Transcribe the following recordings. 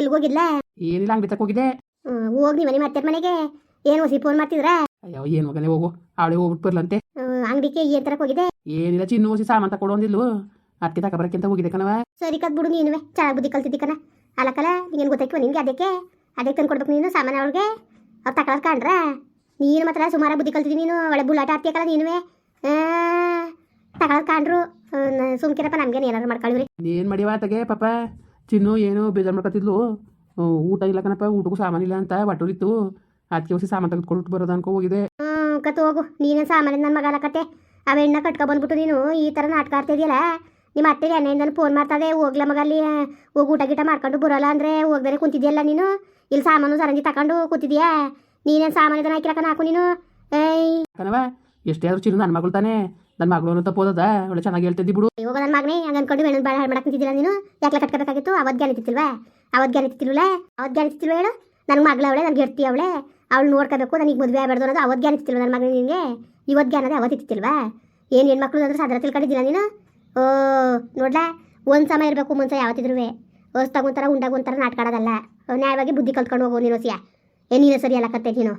ಎಲ್ಗೋಗಿಲ್ಲ ಏನಿಲ್ಲ ಅಂಗಡಿ ತಕ್ಕ ಹೋಗಿದ್ದೆ ಹೋಗಿ ಮನೆ ಮತ್ತೆ ಮನೆಗೆ? ಏನು ಹೊಸಿ ಫೋನ್ ಮಾಡ್ತಿದ್ರ? ಅಯ್ಯೋ ಏನು ಮಗನೇ ಹೋಗು. ಅವಳೆ ಹೋಗ್ಬಿಟ್ಟು ಬರ್ಲಂತೆ. ಅಂಗಡಿಗೆ ಏನ್ ತರಕ್ ಹೋಗಿದೆ ಏನಿಲ್ಲ ಚಿನ್ನು ಹೊಸಿ ಸಾಮಾನ್ ತಕೊಂಡು ಅಂದಿಲ್ಲು ಅದಕ್ಕೆ ತಕ ಬರಕ್ಕಿಂತ ಹೋಗಿದೆ ಕಣವ ಸರಿ ಕದ್ ಬಿಡು ನೀನುವೆ. ಚೆನ್ನಾಗಿ ಬುದ್ಧಿ ಕಲ್ತಿದ್ದಿ ಕಣ. ಅಲಕಲ ನಿಂಗೆ ಗೊತ್ತಾಯ್ತು ನಿನ್ಗೆ ಅದಕ್ಕೆ? ಅದಕ್ಕೆ ತಂದು ಕೊಡ್ಬೇಕು ನೀನು ಸಾಮಾನು ಅವ್ರಿಗೆ? ಅವ್ರು ತಗೊಳಕ್ ಕಾಣ್ರ? ನೀನು ಮಾತ್ರ ಸುಮಾರ ಬುದ್ಧಿ ಕಲ್ತಿದ್ದಿ ನೀನು. ಒಳ್ಳೆ ಬುಳ್ಳಾಟ ಆಡ್ತೀಯಕಲ್ಲ ನೀನುವೆ. ತಗೊಳಕ್ ಕಾಣ್ರು. ಸುಮ್ಕಿರಪ್ಪ ನಮ್ಗೇನು ಏನಾರು ಮಾಡ್ಕೊಳ್ಳಿ ಏನ್ ಮಾಡಿವ ಆತಗೆ ಪಾಪ? ಚಿನ್ನು ಏನೋ ಬೇಜಾರು ಮಾಡ್ಕೊತಿದ್ಲು. ಊಟ ಇಲ್ಲ ಕಣಪ್ಪ ಊಟಕ್ಕೂ ಸಾಮಾನಿಲ್ಲ ಅಂತ ಬಟ್ಟೂರಿತ್ತು. ಅದಕ್ಕೆ ಹೊಸಿ ಸಾಮಾನು ತೆಗೆದುಕೊಂಡು ಬರೋದು ಅನ್ಕೊ ಹೋಗಿದೆ. ಕತ್ತು ಕತ್ ಹೋಗು. ನೀನೇ ಸಾಮಾನ್ಯ ನನ್ನ ಮಗ ಕತೆ ಆ ಹೆಣ್ಣ ಕಟ್ಕೊ ಬಂದ್ಬಿಟ್ಟು ನೀನು ಈ ಥರ ನಾಟಕ ಆಡ್ತಿದ್ಯಲ್ಲ? ನಿಮ್ಮ ಅತ್ತೆ ಎಣ್ಣೆಯಿಂದ ಫೋನ್ ಮಾಡ್ತದೆ ಹೋಗ್ಲ ಮಗ ಅಲ್ಲಿ. ಹೋಗಿ ಊಟ ಗೀಟ ಮಾಡ್ಕೊಂಡು ಬರೋಲ್ಲ ಅಂದರೆ ಹೋಗ್ದರೆ ಕುಂತಿದ್ಯಲ್ಲ ನೀನು? ಇಲ್ಲಿ ಸಾಮಾನು ಸರಂಜಿ ತಗೊಂಡು ಕೂತಿದ್ಯಾ? ನೀನೇನು ಸಾಮಾನು ಇದನ್ನ ಹಾಕಿರಕನ ಹಾಕು ನೀನು? ಏಯ್. ಕಣವ ಎಷ್ಟೇ ಆದ್ರೂ ಚಿನ್ನ ನನ್ನ ಮಗಳು ತಾನೇ. ನನ್ನ ಮಗಳು ತಪ್ಪೋದದ ಒಳ್ಳೆ ಚೆನ್ನಾಗಿ ಹೇಳ್ತಿದ್ದಿ ಬಿಡು. ಹೋಗೋ ನನ್ನ ಮಗನೇ ಹಂಗೆ ಅನ್ಕೊಂಡು ಹೆಣ್ಣು ಬಾಳ ಹಾಳು ನಿಂತಿದ್ದಿಲ್ಲ ನೀನು? ಯಾಕೆ ಕಟ್ಕೋಬೇಕಾಗಿತ್ತು? ಅವತ್ತು ಇತ್ತಿಲ್ವಾ ಅವತ್ತು ಜ್ಞಾನ ಇತ್ತಿಲ್ವಲ್ಲ ಅವತ್ತು ಇತ್ತಿಲ್ವ ಹೇಳು? ನನ್ನ ಮಗಳ ಅವಳೆ ನನಗೆ ಗೆಡ್ತಿ ಅವಳೆ, ಅವಳು ನೋಡ್ಕೋಬೇಕು, ನನಗೆ ಮದುವೆ ಆಗಬಾರ್ದು ಅನ್ನೋದು ಅವತ್ತು ಇತ್ತಿಲ್ವ ನನ್ನ ಮಗನ ನಿನಗೆ? ಇವತ್ತು ಜ್ಞಾನದ ಅವತ್ತು ಇತ್ತಿಲ್ವಾ ಏನು ಮಕ್ಕಳು ಅಂದ್ರೆ ಸಾಧಾರಣ ತಿಳ್ಕೊಂಡಿದ್ದಿಲ್ಲ ನೀನು? ಓ, ನೋಡ್ಲಾ, ಒಂದು ಸಮಯ ಇರಬೇಕು ಮುಂಚೆ ಯಾವತ್ತಿದ್ರು ಹೊಸ ತಗೊಂತಾರ ಉಂಡಾಗೊಂತಾರ ಒಂಥರ ನಾಟ್ಕಾಡೋದಲ್ಲ ನ್ಯಾಯವಾಗಿ ಬುದ್ಧಿ ಕಲ್ತ್ಕೊಂಡು ಹೋಗು ನೀನು, ಸಿಯ. ಏ, ನೀನು ಸರಿ ಅಲ್ಲ ಕತ್ತೆ ನೀನು.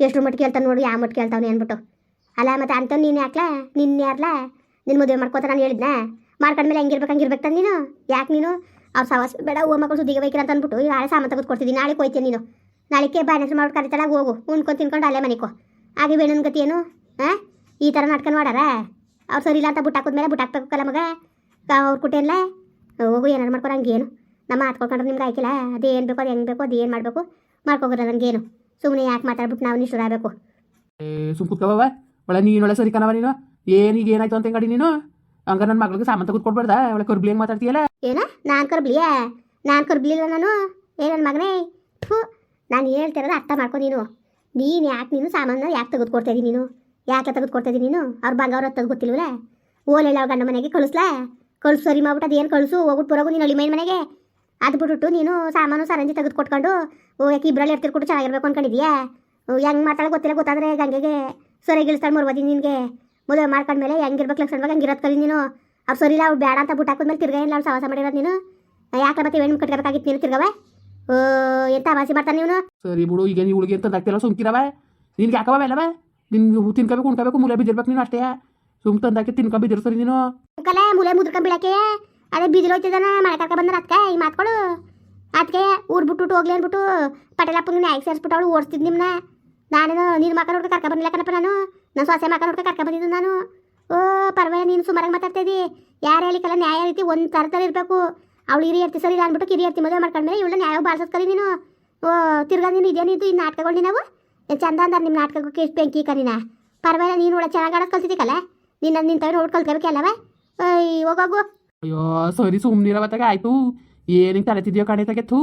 ಎಷ್ಟು ಮಟ್ಟಿಗೆ ಹೇಳ್ತಾನೆ ನೋಡು ಯಾವ ಮಟ್ಟ ಕೇಳ್ತಾವನೆ ಅಂದ್ಬಿಟ್ಟು. ಅಲ್ಲ, ಮತ್ತೆ ಅಂತ ನೀನು ಯಾಕ್ಲಾ? ನಿನ್ನ ಯಾರ್ಲಾ? ನಿನ್ನ ಮದುವೆ ಮಾಡ್ಕೋತ ನಾನು ಹೇಳಿದ್ನ? ಮಾಡ್ಕೊಂಡ್ಮೇಲೆ ಹೆಂಗಿರ್ಬೇಕು, ಹಂಗಿರ್ಬೇಕು ತಾನೆ ನೀನು? ಯಾಕೆ ನೀನು? ಅವ್ರು ಸವಾಸ ಬೇಡ, ಹೂವು ಮಕ್ಕಳು ಸುದ್ದಿಗೆ ಬೈಕಿರ ಅಂತ ಅಂದ್ಬಿಟ್ಟು ನಾಳೆ ಸಾಮಾನು ತೆಗೆದು ಕೊಡ್ತಿದ್ದೀನಿ ನಾಳೆ ಕೊಯ್ತೀನಿ ನೀನು. ನಾಳೆಕ್ಕೆ ಬ್ಯಾನೆಸ್ ಮಾಡಿ ಕರಿತಾಳ, ಹೋಗು. ಉಣ್ಕೊಂಡು ತಿನ್ಕೊಂಡು ಅಲ್ಲೇ ಮನೆಕೋ ಹಾಗೆ ಬೇಣನ ಗತಿ ಏನು? ಹಾಂ ಈ ಥರ ನಾಟಕ ಮಾಡಾರ ಅವ್ರು ಸರಿ ಇಲ್ಲ ಅಂತ ಬುಟ್ಟು ಹಾಕಿದ್ಮೇಲೆ ಬುಟ್ಟು ಹಾಕ್ಬೇಕಲ್ಲ ಮಗ? ಅವ್ರ ಕುಟೆಲ್ಲ ಹೋಗು, ಏನಾರು ಮಾಡ್ಕೊರ ಹಂಗೇನು ನಮ್ಮ ಹಾತ್ಕೊಳ್ಕೊಂಡ್ರೆ ನಿಮ್ಗೆ ಆಯ್ಕಿಲ್ಲ? ಅದು ಏನು ಬೇಕೋ, ಅದು ಹೆಂಗೆ ಬೇಕೋ, ಅದು ಏನು ಮಾಡಬೇಕು? ಮಾಡ್ಕೋಗ್ರ ನನಗೇನು ಸುಮ್ಮನೆ ಯಾಕೆ ಮಾತಾಡ್ಬಿಟ್ಟು ನಾವು ನಿಷ್ಠರಾಗಬೇಕು ಸುಮ್ ಕುತ್ಕೋವ ಒಳ್ಳೆ ನೀನು, ಒಳ್ಳೆ ಸರಿ ನೀನು. ಏನು ಈಗ ಏನಾಯ್ತು ಅಂತ ಗಾಡಿ ನೀನು? ಹಂಗ ನನ್ನ ಮಗಳಿಗೆ ಸಾಮಾನು ತೆಗೆದುಕೊಡ್ಬಾರ್ದ ಒಳ್ಳೆ ಕರ್ಬ್ಲಿ ಹೆಂಗೆ ಮಾತಾಡ್ತೀಯಲ್ಲ? ಏನ? ನಾನು ಕರ್ಬ್ಲಿಯಾ ನಾನು ಕರ್ಬ್ಲಿಲ್ಲ ನಾನು? ಏ ನನ್ನ ಮಗನೇ? ಥೂ, ನಾನು ಹೇಳ್ತಿರೋದು ಅರ್ಥ ಮಾಡ್ಕೊ ನೀನು. ನೀನು ಯಾಕೆ ನೀನು ಸಾಮಾನು ಯಾಕೆ ತೆಗೆದುಕೊಡ್ತಾ ಇದ್ದೀನಿ ನೀನು? ಯಾಕೆ ತೆಗೆದುಕೊಡ್ತಾ ಇದ್ದೀನಿ ನೀನು? ಅವ್ರ ಬಂಗಾರ ತೆಗೆದು ಗೊತ್ತಿಲ್ವಲ್ಲ ಓಲೆಲ್ಲ ಅವ್ರ ಗಂಡ ಮನೆಗೆ ಕಳಿಸ್ಲಾ? ಕಳ್ಸು ಸರಿ ಮಾಡ್ಬಿಟ್ಟು ಅದೇನು ಕಳಿಸು? ಹೋಗ್ಬಿಟ್ಟು ಬರೋಗು ನೀನು ಅಳಿಮೈನ ಮೈನ್ ಮನೆಗೆ? ಅದು ಬಿಟ್ಬಿಟ್ಟು ನೀನು ಸಾಮಾನು ಸರಂಜಿ ತೆಗೆದು ಕೊಟ್ಕೊಂಡು ಓ ಯಾಕೆ ಇಬ್ಬರಲ್ಲಿ ಎರ್ತಿರ್ಕೊಟ್ಟು ಚೆನ್ನಾಗಿರ್ಬೇಕು ಅನ್ಕೊಂಡಿದ್ಯಾ? ಹೆಂಗೆ ಮಾತಾಡೋ ಗೊತ್ತಿಲ್ಲ, ಗೊತ್ತಾದ್ರೆ ಗಂಗೆಗೆ ಸರಿಯಾಗಿ ಇಳಿಸ್ತಾಳೆ ಮರ್ಬೋದಿ ನಿನಗೆ. ಮದುವೆ ಮಾಡ್ಕೊಂಡ್ಮೇಲೆ ಹೆಂಗಿರ್ಬೇಕು ಲಕ್ಷಣವಾಗಿ ಹಂಗಿರೋದು ಕಲಿ ನೀನು. ಅವ್ರು ಸರಿ ಇಲ್ಲ ಅವ್ರು ಬೇಡ ಅಂತ ಬುಟ್ ಹಾಕಿದ್ಮೇಲೆ ತಿರ್ಗಾ ಇಲ್ಲ ಅವ್ರು ಸವಾಸ ಮಾಡಿರೋದು ನೀನು? ಯಾಕೆ ಮತ್ತೆ ಹೆಣ್ಣು ಕಟ್ಕೋಬೇಕಾಗಿತ್ತು ನೀನು ತಿರ್ಗವ? ಓ ಎಂತ ಆವಾಸಿ ಮಾಡ್ತಾನೆ ನೀನು ಸರಿ ಬಿಡು ಈಗ ನೀವು ಹುಡುಗಿ ಅಂತ ಆಗ್ತಿಲ್ಲ ಸುಮ್ಕಿರವ. ನಿನ್ಗೆ ಯಾಕವ ನಿಂಗೆ ನಿನ್ಗೆ ತಿನ್ಕೋಬೇಕು ಉಣ್ಕೋಬೇಕು ಮೂಲೆ ಬಿದ್ದಿರ್ಬೇಕು ನೀನು ಅಷ್ಟೇ. ಸುಮ್ ತಂದಾಕಿ ತಿನ್ಕೊ ಬಿದ್ದಿರು ಸರಿ ನೀನು. ಕಲೆ ಮೂಲೆ ಮುದ್ರಕೊಂಡ್ ಬಿಡಕ್ಕೆ ಅದೇ ಬಿದಿಲು ಹೋಯ್ತಿದ್ದಾನ ಮನೆ ಕರ್ಕ ಬಂದ್ರೆ ಅದಕ್ಕೆ ಈ ಮಾತ್ಕೊಳು. ಅದಕ್ಕೆ ಊರ್ ಬಿಟ್ಟು ಹೋಗ್ಲಿ ಅಂದ್ಬಿಟ್ಟು ಪಟೇಲಪ್ಪಂಗೆ ನ್ಯಾಯಕ್ಕೆ ಸೇರಿಸ್ಬಿಟ್ಟು ಅವಳು ಓಡಿಸ್ತಿದ್ದು ನಿಮ್ಮನ್ನ ನಾನೇನು ನೀನು ಮಕ್ಕ ನೋಡ್ಕೊ ಕರ್ಕ ಬಂದಿಲ್ಲ ಕಣಪ್ಪ ನಾನು. ನನ್ನ ಸೊಸೆ ಮಕ್ಕ ನೋಡ್ಕೊ ಕರ್ಕ ಬಂದಿದ್ದು ನಾನು. ಓ, ಪರವಾಗಿಲ್ಲ, ನೀನು ಸುಮಾರಾಗಿ ಮಾತಾಡ್ತಾ ಇದ್ದಿ ಯಾರು ಹೇಳಿಕಲ್ಲ ನ್ಯಾಯ ರೀತಿ ಒಂದು ಥರ ಥರ ಇರಬೇಕು. ಅವಳು ಹಿರಿಯ ಇರ್ತಿ ಸರಿ ಅಂದ್ಬಿಟ್ಟು ಕಿರಿಯ ಇರ್ತಿ ಮದುವೆ ಮಾಡ್ಕೊಂಡ್ಮೇಲೆ ಇವಳ ನ್ಯಾಯ ಬಾಳ್ಸೋದು ಕರಿ ನೀನು. ಓ, ತಿರ್ಗಾ ನೀನು ಇದೇನಿದ್ದು ಈ ನಾಟಕಗಳು ನಾವು ಚಂದ ಅಂದ್ರೆ ನಿಮ್ಮ ನಾಟಕಕ್ಕೆ ಎಷ್ಟು ಬೆಂಕಿ ಕರಿನ. ಪರವಾಗಿಲ್ಲ, ನೀನು ಒಳ್ಳೆ ಚೆನ್ನಾಗಿ ಆಡೋದು ಕಲ್ತಿದ್ದೀಕಲ್ಲ? ನೀನು ನಿನ್ನ ತಗೊಂಡು ನೋಡಿ ಕಲ್ತ್ಕೋಬೇಕಲ್ಲವ ಹೋಗೋಗು ಅಯ್ಯೋ, ಸರಿ ಸುಮ್ಮನಿರವತ್ತಾಗ ಆಯ್ತು. ಏನಿಗೆ ತಲೆ ತಿದ್ದೀಯೋ ಕಡೆ ಥೂ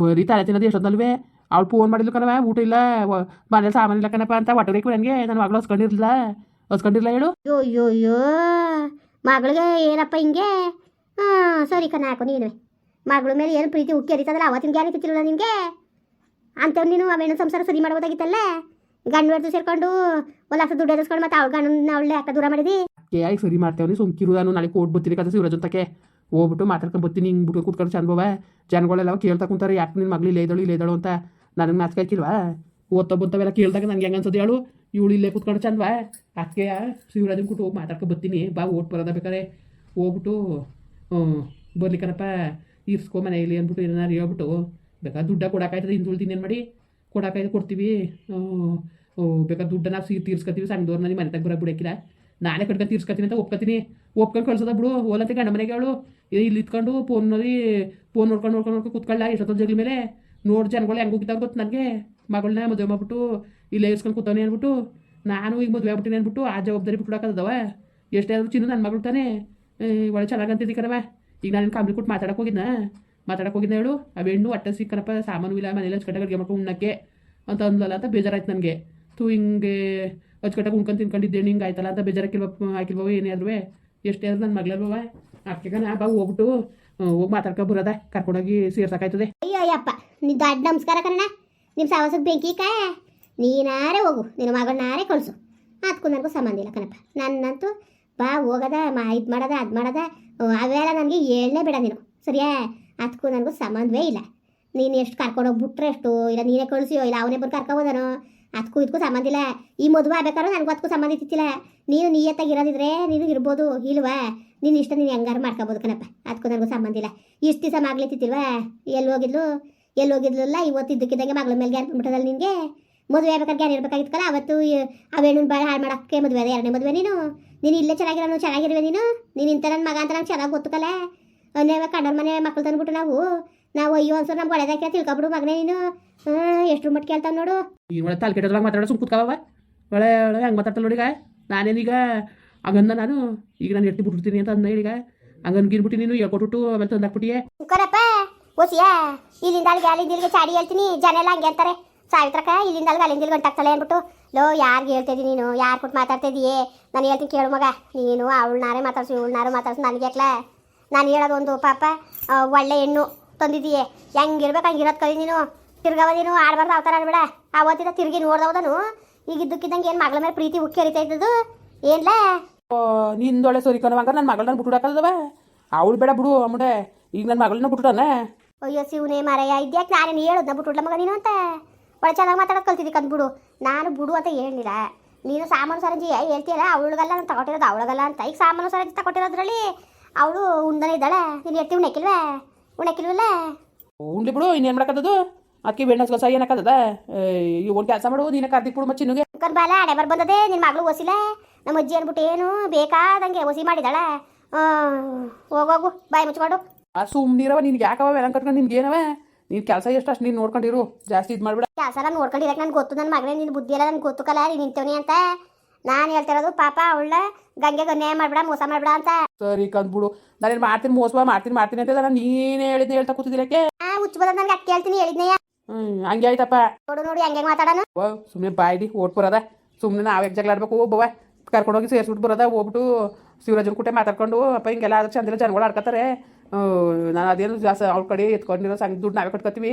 ಬರೀ ತಲೆ ತಿನ್ನೋದು ಎಷ್ಟೊತ್ತಲ್ವೇ? ಅವ್ಳು ಫೋನ್ ಮಾಡಿದ್ಲು ಕಣವ ಊಟ ಇಲ್ಲ ಮನೇಲಿ ಸಾಮಾನು ಇಲ್ಲ ಕಣಪ್ಪ ಅಂತ ಹೊಟ್ಟೆ ಬೇಕು ನನಗೆ ನನ್ನ ಮಗಳು ಹೊಸ್ಕೊಂಡಿರ್ಲಿಲ್ಲ. ಹಸ್ಕೊಂಡಿರ್ಲಿಲ್ಲ ಹೇಳು. ಅಯ್ಯೋ ಅಯ್ಯೋ ಅಯ್ಯೋ ಮಗಳಿಗೆ ಏನಪ್ಪ ಹಿಂಗೆ? ಹಾಂ ಸರಿ ಕಣ ಹಾಕು ನೀನು. ಮಗಳ ಮೇಲೆ ಏನು ಪ್ರೀತಿ ಉಕ್ಕಿ ಹರಿತದಲ್ಲ ಅವತ್ತಿನ ಗ್ಯಾನ್ ತಿತ್ತಿರಲ್ಲ ನಿನಗೆ? ಅಂಥವ್ರು ನೀನು ಅವೇನು ಸಂಸಾರ ಸರಿ ಮಾಡ್ಬೋದಾಗಿತ್ತಲ್ಲ? ಗಂಡು ಹೊಡೆದು ಸೇರ್ಕೊಂಡು ಒಂದು ಲಕ್ಷ ದುಡ್ಡು ಎದುರಿಸ್ಕೊಂಡು ಮತ್ತೆ ಅವಳು ಗಂಡನ ಅವಳೆ ಯಾಕೆ ದೂರ ಮಾಡಿದಿ? ಏ ಆಯ್ತು ಸರಿ ಮಾಡ್ತೇವೆ ಸುಮ್ಕಿರು ನಾನು ನಾಳೆ ಕೋಟ್ ಬರ್ತೀನಿ ಕದ ಶಿವರಾಜ್ ಅಂತಕ್ಕೆ. ಹೋಗ್ಬಿಟ್ಟು ಮಾತಾಡ್ಕೊಂಡು ಬರ್ತೀನಿ ಹಿಂಗೆ ಬಿಟ್ಟು ಕೂತ್ಕೊಂಡು ಚಂದ ಬವ ಜನಗಳೆಲ್ಲ ಕೇಳ್ತಾ ಕುಂತಾರೆ ಯಾಕೆ ನಿನ್ನ ಮಗಳು ಇಲ್ಲೇ ಇದ್ದಳು ಇಲ್ಲೇ ಇದ್ದಳು ಅಂತ. ನನಗೆ ನಾಚಿಕಾಯ್ಕಿಲ್ವಾ ಓದ್ತಾ ಬಂತವೆಲ್ಲ ಕೇಳಿದಾಗ ನನಗೆ ಹೆಂಗೆ ಅನ್ಸೋದು ಹೇಳು? ಇವಳು ಇಲ್ಲೇ ಕೂತ್ಕೊಂಡು ಚಂದವಾ? ಅದಕ್ಕೆ ಶಿವರಾಜನ್ ಕೂತು ಹೋಗಿ ಮಾತಾಡ್ಕೊ ಬರ್ತೀನಿ. ಬಾ, ಓಟ್ ಬರೋದ ಬೇಕಾರೆ. ಹೋಗ್ಬಿಟ್ಟು ಬರ್ಲಿಕ್ಕನಪ್ಪ ಇರ್ಸ್ಕೊ ಮನೆಯಲ್ಲಿ ಅಂದ್ಬಿಟ್ಟು ಏನಾರು ಹೇಳ್ಬಿಟ್ಟು. ಬೇಕಾದ್ರೆ ದುಡ್ಡ ಕೊಡೋಕಾಯ್ತದೆ ಹಿಂದುಳಿದಿನ ಏನು ಮಾಡಿ? ಕೊಡೋಕ್ಕಾಯ್ತು ಕೊಡ್ತೀವಿ. ಬೇಕಾ ದುಡ್ಡ ನಾವು ಸೀ ತೀರ್ಸ್ಕೊತೀವಿ ಸಣ್ಣದವ್ರು ನನಗೆ ಮನೆ ತಗ ಬರೋಕೆ ಬಿಡಕ್ಕಿಲ್ಲ. ನಾನೇ ಕಟ್ಕೊಂಡು ತೀರ್ಸ್ಕೊತೀನಿ ಅಂತ ಒಪ್ಕೊತೀನಿ. ಒಪ್ಕೊಂಡು ಕಳ್ಸೋದ ಬಿಡು. ಓಲಂತೆ ಗಂಡ ಮನೆಗೆ ಅವಳು ಇಲ್ಲಿ ಇತ್ಕೊಂಡು ಫೋನಲ್ಲಿ ಫೋನ್ ನೋಡ್ಕೊಂಡು ನೋಡ್ಕೊಂಡು ನೋಡ್ಕೊಂಡು ಕೂತ್ಕೊಳ್ಳ. ಎಷ್ಟೊತ್ತೊಂದು ಜಗ್ಲಿ ಮೇಲೆ. ನೋಡಿ ಜನಗಳು ಹೆಂಗೆ ಹೋಗಿದ್ದಾವೆ ಗೊತ್ತು ನನಗೆ ಮಗಳನ್ನ ಮದುವೆ ಮಾಡ್ಬಿಟ್ಟು ಇಲ್ಲೇ ಇಸ್ಕೊಂಡು ಕೂತವನೇ ಅಂದ್ಬಿಟ್ಟು ನಾನು ಈಗ ಮದುವೆ ಆಗ್ಬಿಟ್ಟಿನಿ ಅಂದ್ಬಿಟ್ಟು ಆ ಜವಾಬ್ದಾರಿ ಬಿಟ್ಬಿಡಕ್ಕದವ ಎಷ್ಟೇ ಆದರೂ ಚಿನ್ನ ನನ್ನ ಮಗಳು ತಾನೇ. ಒಳ್ಳೆ ಚೆನ್ನಾಗಂತಿದ್ದಿ ಕಣವ ಈಗ ನಾನು ಕಂಪ್ನಿ ಕೊಟ್ಟು ಮಾತಾಡಕ್ಕೆ ಹೋಗಿದ್ನ? ಮಾತಾಡಕ್ಕೆ ಹೋಗಿದ್ನ ಹೇಳು. ಆ ಹೆಣ್ಣು ಹೊಟ್ಟೆ ಸಿಕ್ಕನಪ್ಪ, ಸಾಮಾನು ಇಲ್ಲ, ಮನೇಲಿ ಹಚ್ಕಟ್ಟಾಗ ಅಡುಗೆ ಮಾಡ್ಕೊಂಡು ಉಣ್ಣಕ್ಕೆ ಅಂತ ಅಂದ್ಲಲ್ಲ ಅಂತ ಬೇಜಾರಾಯ್ತು ನನಗೆ. ತೂ ಹಿಂಗೆ ಹಚ್ಕಟ್ಟಾಗ ಉಣ್ಕೊಂಡು ತಿನ್ಕೊಂಡಿದ್ದೆ ಹಿಂಗೆ ಆಯ್ತಲ್ಲ ಅಂತ ಬೇಜಾರಾಕಿಲ್ವ, ಹಾಕಿಲ್ವ, ಏನೇ ಆದ್ರೂ ಎಷ್ಟೇ ಆದ್ರೂ ನನ್ನ ಮಗಳಲ್ವವ ಅದಕ್ಕೆ ನಾ ಬಾ, ಹೋಗ್ಬಿಟ್ಟು ಹೋಗಿ ಮಾತಾಡ್ಕೊ, ಬರೋದ? ಕರ್ಕೊಂಡೋಗಿ ಸೇರ್ಸಕ್ಕಾಯ್ತದೆ ಅಯ್ಯೋ ಅಯ್ಯಪ್ಪ ನೀ ದೊಡ್ಡ ನಮಸ್ಕಾರ ಕಣ ನಿಮ್ ಸಾವಸಕ್ಕೆ ಬೆಂಕಿ ಕಾಯ. ನೀನಾರೇ ಹೋಗು, ನಿನ್ನ ಮಗಳನ್ನಾರೇ ಕಳಿಸು. ಅದಕ್ಕೂ ನನಗೂ ಸಂಬಂಧ ಇಲ್ಲ ಕಣಪ್ಪ. ನನ್ನಂತೂ ಬಾ, ಹೋಗದ, ಮಾ, ಇದು ಮಾಡದ, ಅದು ಮಾಡದ. ಅವೆಲ್ಲ ನನಗೆ ಹೇಳಲೇ ಬೇಡ ನೀನು. ಸರಿಯಾ? ಅದಕ್ಕೂ ನನಗೂ ಸಂಬಂಧವೇ ಇಲ್ಲ. ನೀನು ಎಷ್ಟು ಕರ್ಕೊಂಡು ಹೋಗ್ಬಿಟ್ರೆ ಎಷ್ಟು? ಇಲ್ಲ ನೀನೇ ಕಳಿಸಿಯೋ? ಇಲ್ಲ ಅವನೇ ಬಂದು ಕರ್ಕೊಬೋದನೋ ಅದಕ್ಕೂ ಇದಕ್ಕೂ ಸಂಬಂಧ ಇಲ್ಲ. ಈ ಮದುವೆ ಆಗ್ಬೇಕಾದ್ರೂ ನನಗೂ ಅದಕ್ಕೂ ಸಂಬಂಧ ಇತ್ತಿಲ್ಲ ನೀನು ನಿಯತ್ತಾಗಿ ಇರೋದಿದ್ರೆ ನೀನು ಇರ್ಬೋದು, ಇಲ್ವಾ? ನೀನು ಇಷ್ಟ ನೀನು ಹೆಂಗಾರು ಮಾಡ್ಕೋಬೋದು ಕಣಪ್ಪ. ಅದಕ್ಕೂ ನನಗೂ ಸಂಬಂಧ ಇಲ್ಲ. ಇಷ್ಟು ದಿವಸ ಮಾಗ್ಲಿತ್ತಿಲ್ವಾ ಎಲ್ಲಿ ಹೋಗಿದ್ಲು? ಎಲ್ಲಿ ಹೋಗಿದ್ಲಲ್ಲ ಇವತ್ತು ಇದ್ದಕ್ಕಿದ್ದಂಗೆ ಮಗಳ ಮೇಲೆ ಗ್ಯಾರ್ ಬಿಟ್ಟದಲ್ಲ ನಿನಗೆ? ಮದುವೆ ಆಗ್ಬೇಕಾದ್ರೆ ಗ್ಯಾನ್ ಇರ್ಬೇಕಾಗಿತ್ತಲ್ಲ? ಅವತ್ತು ಆ ಭಾಳ ಹಾಳು ಮಾಡೋಕ್ಕೆ ಮದುವೆ ಅದ ಎರಡನೇ ಮದುವೆ ನೀನು? ನೀನು ಇಲ್ಲೇ ಚೆನ್ನಾಗಿರೋ ಚೆನ್ನಾಗಿರುವೆ ನೀನು? ನೀನು ಇಂಥ ನನ್ನ ಮಗ ಅಂತ ನಂಗೆ ಚೆನ್ನಾಗಿ ಗೊತ್ತಕಲ್ಲ ಅವನೇ ಕಣ್ಣರ ಮನೆ ಮಕ್ಕಳು ತಂದ್ಬಿಟ್ಟು ನಾವು? ನಾವು ಅಯ್ಯೋ ಅನ್ಸೋರು ನಮ್ಗೆ ಒಳ್ಳೆದಾಕೆ ತಿಳ್ಕೊಬಿಡು ಮಗನೇ ನೀನು. ಎಷ್ಟು ಮಟ್ಟ ಕೇಳ್ತಾವ ನೋಡು. ಈ ಒಳ್ಳೆ ತಲೆ ಕೆಟ್ಟದ್ರಾಗ ಮಾತಾಡೋ ಸುಮ್ ಒಳ್ಳೆ ಒಳ್ಳೆ ಹಂಗೆ ಮಾತಾಡ್ತಾಳೆ ನೋಡಿಗ ನಾನೇನೀಗ ಹಂಗಂದ ನಾನು, ಈಗ ನಾನು ಎಟ್ಟಿ ಬಿಟ್ಬಿಡ್ತೀನಿ ಅಂತ ಅಂದ ಈಗ. ಹಂಗನ್ ಗಿರ್ಬಿಟ್ಟಿ ನೀನು ಹೇಳ್ಕೊಟ್ಬಿಟ್ಟು ಆಮೇಲೆ ತಂದಾಕ್ಬಿಟ್ಟಿಯೇ ಕರಪ್ಪ, ಓಸಿಯಾ ಇಲ್ಲಿಂದ ಅಲ್ಲಿಗೆ ಅಲ್ಲಿಂದ ಇಲ್ಲಿಗೆ ಚಾಡಿ ಹೇಳ್ತೀನಿ, ಜನ ಎಲ್ಲ ಹಂಗೆ ಅಂತಾರೆ. ಸಾವಿತ್ರಕ್ಕ ಇಲ್ಲಿಂದ ಅಲ್ಲಿಗೆ ಅಲ್ಲಿಂದ ಗಂಟಾಗ್ತಾಳೆ ಅಂದ್ಬಿಟ್ಟು, ಲೋ ಯಾರಿಗೆ ಹೇಳ್ತಿದ್ದಿ ನೀನು, ಯಾರು ಕೊಟ್ಟು ಮಾತಾಡ್ತಿದ್ದೀಯೇ? ನಾನು ಹೇಳ್ತೀನಿ ಕೇಳು ಮಗ, ನೀನು ಅವಳನ್ನಾರೇ ಮಾತಾಡ್ಸು ಇವಳನ್ನಾರು ಮಾತಾಡ್ಸು, ನನಗೆ ಯಾಕ್ಲ? ನಾನು ಹೇಳೋದು ಒಂದು ಪಾಪ ಒಳ್ಳೆ ಹೆಣ್ಣು ತಂದಿದ್ದೀಯೇ. ಹೆಂಗಿರ್ಬೇಕು ಹಂಗಿರೋದು ಕಲಿ ನೀನು. ತಿರ್ಗವ ನೀನು, ಆಡ್ಬಾರ್ದು, ಅವತಾರ ಆಡ್ಬೇಡ ಆವತ್ತಿದ ತಿರುಗಿ ನೋಡ್ದವದನು ಈಗ ಇದ್ದಕ್ಕಿದ್ದಂಗೆ ಏನು ಮಗಳ ಮೇಲೆ ಪ್ರೀತಿ ಉಕ್ಕಿ ಹರಿತಾ ಇದ್ದದು ಏನ್ಲೇ? ನಿಂದೊಳ್ಳೆ ಸರಿ ಕಣವ ಹಂಗಾರೆ ನನ್ನ ಮಗಳನ್ನ ಬಿಟ್ಬಿಡಕ್ಕಲ್ದವ ಅವಳು ಬೇಡ ಬಿಡು ಅಮ್ಮಡೆ ಈಗ ನನ್ನ ಮಗಳನ್ನ ಬಿಟ್ಬಿಟ್ಟಾನೆ ಅಯ್ಯೋ, ಶಿವನೇ ಮಾರಯ್ಯ, ಇದ್ಯಾಕೆ ನಾನೇನು ಹೇಳೋದ್ನ ಬಿಟ್ಬಿಡ್ಲ ಮಗ ನೀನು ಅಂತ? ಒಳ್ಳೆ ಚೆನ್ನಾಗಿ ಮಾತಾಡೋದು ಕಲ್ತಿದ್ದೀಕ ಬಿಡು. ನಾನು ಬಿಡು ಅಂತ ಹೇಳಿಲ್ಲ ನೀನು ಸಾಮಾನು ಸರಂಜಿ ಹೇಳ್ತೀಯಲ್ಲ, ಅವಳಿಗಲ್ಲ ನಾನು ತಗೊಟ್ಟಿರೋದು, ಅವಳಗಲ್ಲ ಅಂತ. ಈಗ ಸಾಮಾನು ಸರಂಜಿ ತಗೊಟ್ಟಿರೋದ್ರಲ್ಲಿ ಅವಳು ಉಂದನೇ ಇದ್ದಾಳೆ. ನೀನು ಹೇಳ್ತೀವಿ ಉಣ್ಣಕ್ಕಿಲ್ವೇ ಉಣ್ಣಕ್ಕಿಲ್ವಲ್ಲ ಉಂಡಿ ಬಿಡು, ಇನ್ನೇನು ಮಾಡಕ್ಕದ್ದು ಅದಕ್ಕೆ ಬೇಡ ಸೈ ಏನಕ್ಕದ ಈ ಒಂದು ಕೆಲಸ ಮಾಡು ನೀನು ಕಾರ್ತಿಕ್ ಕುಡು ಮಚ್ಚಿ ನುಗೆ ಕನ್ ಬಾಲ ಅಡೆ ಬರ್ ಬಂದದೆ ನಿನ್ನ ಮಗಳು ಒಸಿಲ್ಲ ನಮ್ಮ ಅಜ್ಜಿ ಅನ್ಬಿಟ್ಟು ಏನು ಬೇಕಾದಂಗೆ ಒಸಿ ಮಾಡಿದಾಳೆ. ಹೋಗೋಗು ಬಾಯಿ ಮುಚ್ಕೊಂಡು. ಆ ಸುಮ್ಮನಿರವ ನಿನ್ಗೆ ಯಾಕವ ಎಲ್ಲ ಕಟ್ಕೊಂಡು ನಿನ್ಗೆ ಏನವ? ನೀನ್ ಕೆಲಸ ಎಷ್ಟು ಅಷ್ಟು ನೀನು ನೋಡ್ಕೊಂಡಿರು. ಜಾಸ್ತಿ ಇದು ಮಾಡ್ಬಿಡ. ಕೆಲಸ ಎಲ್ಲ ನೋಡ್ಕೊಂಡಿರಕ್ಕೆ ನನಗೆ ಗೊತ್ತು ನನ್ನ ಮಗಳೇ ನಿನ್ನ ಬುದ್ಧಿ ಎಲ್ಲ ನನಗೆ ಗೊತ್ತು ಕಲ ನೀನು ನಿಂತವನಿ ಅಂತ. ನಾನು ಹೇಳ್ತಿರೋದು ಪಾಪ ಅವಳ ಗಂಗೆಗೆ ಅನ್ಯಾಯ ಮಾಡ್ಬೇಡ ಮೋಸ ಮಾಡ್ಬೇಡ ಅಂತ. ಸರಿ ಕಂದ್ಬಿಡು ನಾನೇನು ಮಾಡ್ತೀನಿ ಮೋಸ ಮಾಡ್ತೀನಿ ಮಾಡ್ತೀನಿ ಅಂತ ನಾನು ನೀನೇ ಹೇಳಿದ್ನೆ ಹೇಳ್ತಾ ಕೂತಿದ್ದೀರಕ್ಕೆ ಆ ಹುಚ್ಚು ನನ್ಗೆ ನನಗೆ ಅಕ್ಕ ಹೇಳ್ತೀನಿ ಹೇಳಿದ್ನೆಯ ಹಂಗೆ ಆಯ್ತಪ್ಪ. ನೋಡು ನೋಡಿ ಹಂಗೆ ಮಾತಾಡೋಣ ಓ ಸುಮ್ಮನೆ ಬಾಯ್ಡಿ ಓಟ್ ಬರೋದ. ಸುಮ್ಮನೆ ನಾವೇ ಜಗಳಾಡ್ಬೇಕು ಒಬ್ಬವ ಕರ್ಕೊಂಡೋಗಿ ಸೇರಿಸ್ಬಿಟ್ಟು ಬರೋದ ಹೋಗ್ಬಿಟ್ಟು ಶಿವರಾಜನ ಕೂಟೆ ಮಾತಾಡ್ಕೊಂಡು ಅಪ್ಪ ಹಿಂಗೆಲ್ಲ ಆದ್ರೆ ಚಂದ್ರ ಜನಗಳು ಆಡ್ಕೊತಾರೆ ನಾನು ಅದೇನು ಜಾಸ್ತಿ ಅವ್ರ ಕಡೆ ಎತ್ಕೊಂಡಿರೋ ಸಂಗ ದುಡ್ಡು ನಾವೇ ಕಟ್ಕೊತೀವಿ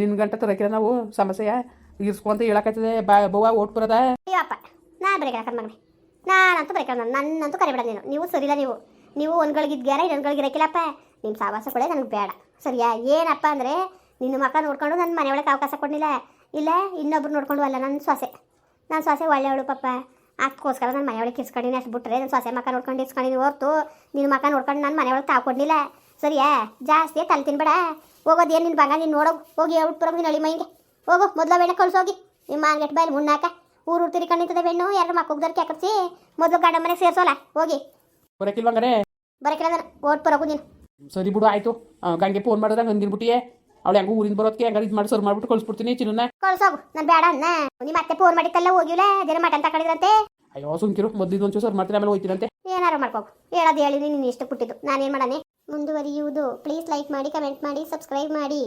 ನಿನ್ನ ಗಂಟೆ ತರಕಿಲ್ಲ ನಾವು ಸಮಸ್ಯೆ. ಇರ್ಸ್ಕೊಂತ ಹೇಳಕತ್ತದೆ ಬಾ ಬವ್ವ ಓಟ್ ಬರೋದ. ಅಯ್ಯಪ್ಪ ನಾನು ಬರೀಕ ಮಗನೇ ನಾನಂತೂ ಬರೀಕ ನನ್ನಂತೂ ಕರಿಬೇಡ ನೀನು. ನೀವು ಸರಿಲ್ಲ ನೀವು. ನೀವು ಒಂದ್ಗಳಿಗಿದ್ಗ್ಯಾರ ಇನ್ನೊಂದ್ಗಳಿಗಿರಕ್ಕಿಲ್ಲಪ್ಪ ನಿಮ್ಮ ಸಾವಾಸ ಕೂಡ ನನಗೆ ಬೇಡ. ಸರಿಯಾ? ಏನಪ್ಪ ಅಂದರೆ ನಿನ್ನ ಮಕ್ಕ ನೋಡ್ಕೊಂಡು ನನ್ನ ಮನೆ ಒಳಗೆ ಅವಕಾಶ ಕೊಡಲಿಲ್ಲ ಇಲ್ಲ ಇನ್ನೊಬ್ರು ನೋಡ್ಕೊಂಡು ಅಲ್ಲ ನನ್ನ ಸೊಸೆ. ನನ್ನ ಸೊಸೆ ಒಳ್ಳೆಯವಳು ಪಾಪ. ಅದಕ್ಕೋಸ್ಕರ ನನ್ನ ಮನೆಯೊಳಗೆ ಕಿಸ್ಕೊಂಡಿನಿ ಅಷ್ಟು ಬಿಟ್ರೆ ನನ್ನ ಸೊಸೆ ಮಕ್ಕ ನೋಡ್ಕೊಂಡು ಇಸ್ಕೊಂಡಿನಿ ಹೊರ್ತು. ನಿನ್ನ ಮಕ್ಕ ನೋಡ್ಕೊಂಡು ನನ್ನ ಮನೆಯೊಳಗೆ ತಾವು ತಾಕೊಡ್ಲಿಲ್ಲ ಸರಿಯಾ? ಜಾಸ್ತಿ ತಲೆ ತಿನ್ಬೇಡ. ಹೋಗೋದು ಏನು ನಿನ್ನ ಬಂಗ ನೀನು ನೋಡೋಗು. ಹೋಗಿ ಹೇಳ್ಬಿಟ್ಟು ಬರೋ ನಿನ್ನ ಅಳಿ ಮೈಗೆ. ಹೋಗು ಮೊದಲ ಬೆಣ್ಣೆ ಕಳ್ಸೋಗಿ. ನಿಮ್ಮ ಮಾನ್ಗೆಟ್ ಬಾಯಲ್ಲಿ ಮುನ್ನಾಕ ಊರು ಊರು ತಿರ್ಕೊಂಡಿರ್ತದೆ ಬೆಣ್ಣು ಎರಡು ಮಕ್ಕಳು ಕೆಕರ್ಸಿ. ಮೊದಲು ಗಂಡ ಮನೆ ಸೇರ್ಸೋಲ್ಲ ಹೋಗಿ. ಬರೋಕಿಲ್ವಂಗಾರೆ ಬರಕಿಲ್ಲ ನಾನು ಓಟ್ ಬರೋಕು ನೀನು. ಸರಿ ಬಿಡು ಆಯಿತು. ಗಂಗೆ ಫೋನ್ ಮಾಡಿದ್ರೆ ಹಂಗಿರ್ಬಿಟ್ಟಿಯೇ ಅವಳು ಹೆಂಗ ಊರಿಂದ ಬರೋದಕ್ಕೆ ಹೆಂಗಾರು ಇದು ಮಾಡಿ ಸರ್ ಮಾಡ್ಬಿಟ್ಟು ಕಳಿಸ್ಬಿಡ್ತೀನಿ ಚಿನ್ನ ಕಳ್ಸೋಗು ನಾನು ಬೇಡ ಅನ್ನ ನಿಮ್ಮ ಮತ್ತೆ ಫೋನ್ ಮಾಡಿದ್ದೆಲ್ಲ ಹೋಗಿಲ್ಲ ಜನ ಮಟನ್ ತಗೊಂಡಿದ್ರಂತೆ ಅಯ್ಯೋ ಸುಮ್ಕಿರು ಮೊದ್ಲಿದ್ ಒಂಚೂರು ಸರ್ ಮಾಡ್ತೀನಿ ಆಮೇಲೆ ಹೋಗ್ತೀನಂತೆ ಏನಾರು ಮಾಡ್ಕೋ ಹೇಳೋದು ಹೇಳಿದ್ರಿ ನೀನು ಇಷ್ಟ ಪುಟ್ಟಿದ್ದು. ನಾನೇನ್ ಮಾಡಾನೆ ಮುಂದುವರಿಯುವುದು. ಪ್ಲೀಸ್ ಲೈಕ್ ಮಾಡಿ ಕಮೆಂಟ್ ಮಾಡಿ ಸಬ್ಸ್ಕ್ರೈಬ್ ಮಾಡಿ.